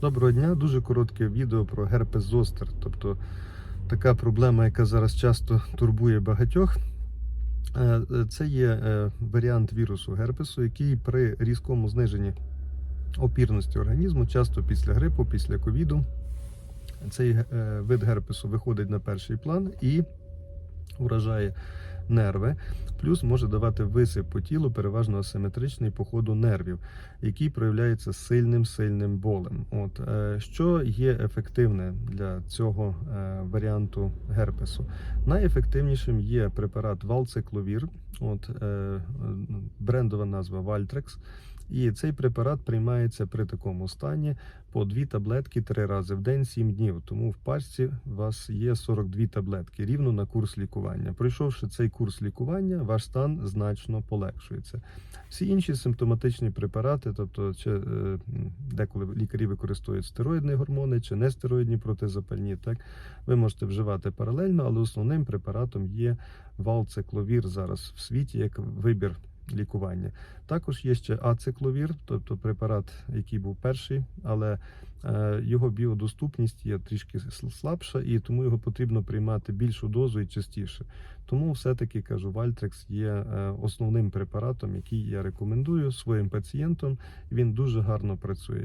Доброго дня, дуже коротке відео про герпес зостер. Тобто така проблема, яка зараз часто турбує багатьох. Е, Це є е, варіант вірусу герпесу, який при різкому зниженні опірності організму, часто після грипу, після ковіду, цей е, вид герпесу виходить на перший план і вражає нерви, плюс може давати висип по тілу, переважно асиметричний по ходу нервів, який проявляється сильним сильним болем. От е, що є ефективне для цього е, варіанту герпесу? Найефективнішим є препарат Валцикловір, от е, брендова назва Вальтрекс. І цей препарат приймається при такому стані по дві таблетки три рази в день, 7 днів. Тому в пачці у вас є 42 таблетки рівно на курс лікування. Пройшовши цей курс лікування, ваш стан значно полегшується. Всі інші симптоматичні препарати, тобто чи е, деколи лікарі використовують стероїдні гормони чи нестероїдні протизапальні, так ви можете вживати паралельно, але основним препаратом є валцикловір зараз в світі як вибір лікування. Також є ще ацикловір, тобто препарат, який був перший, але е, його біодоступність є трішки слабша, і тому його потрібно приймати більшу дозу і частіше. Тому все-таки кажу, Вальтрекс є е, основним препаратом, який я рекомендую своїм пацієнтам. Він дуже гарно працює.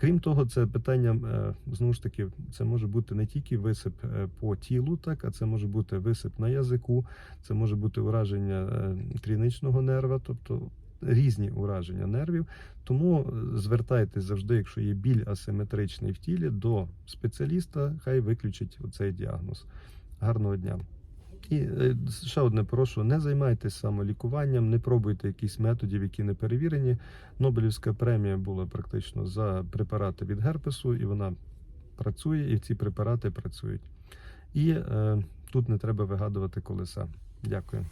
Крім того, це питання е, знову ж таки, це може бути не тільки висип е, по тілу, так а це може бути висип на язику, це може бути ураження е, тріничного нерва, тобто різні ураження нервів. Тому звертайтесь завжди, якщо є біль асиметричний в тілі, до спеціаліста, хай виключить оцей діагноз. Гарного дня. І е, ще одне прошу: не займайтеся самолікуванням, не пробуйте якісь методів, які не перевірені. Нобелівська премія була практично за препарати від герпесу, і вона працює, і ці препарати працюють. І е, тут не треба вигадувати колеса. Дякую.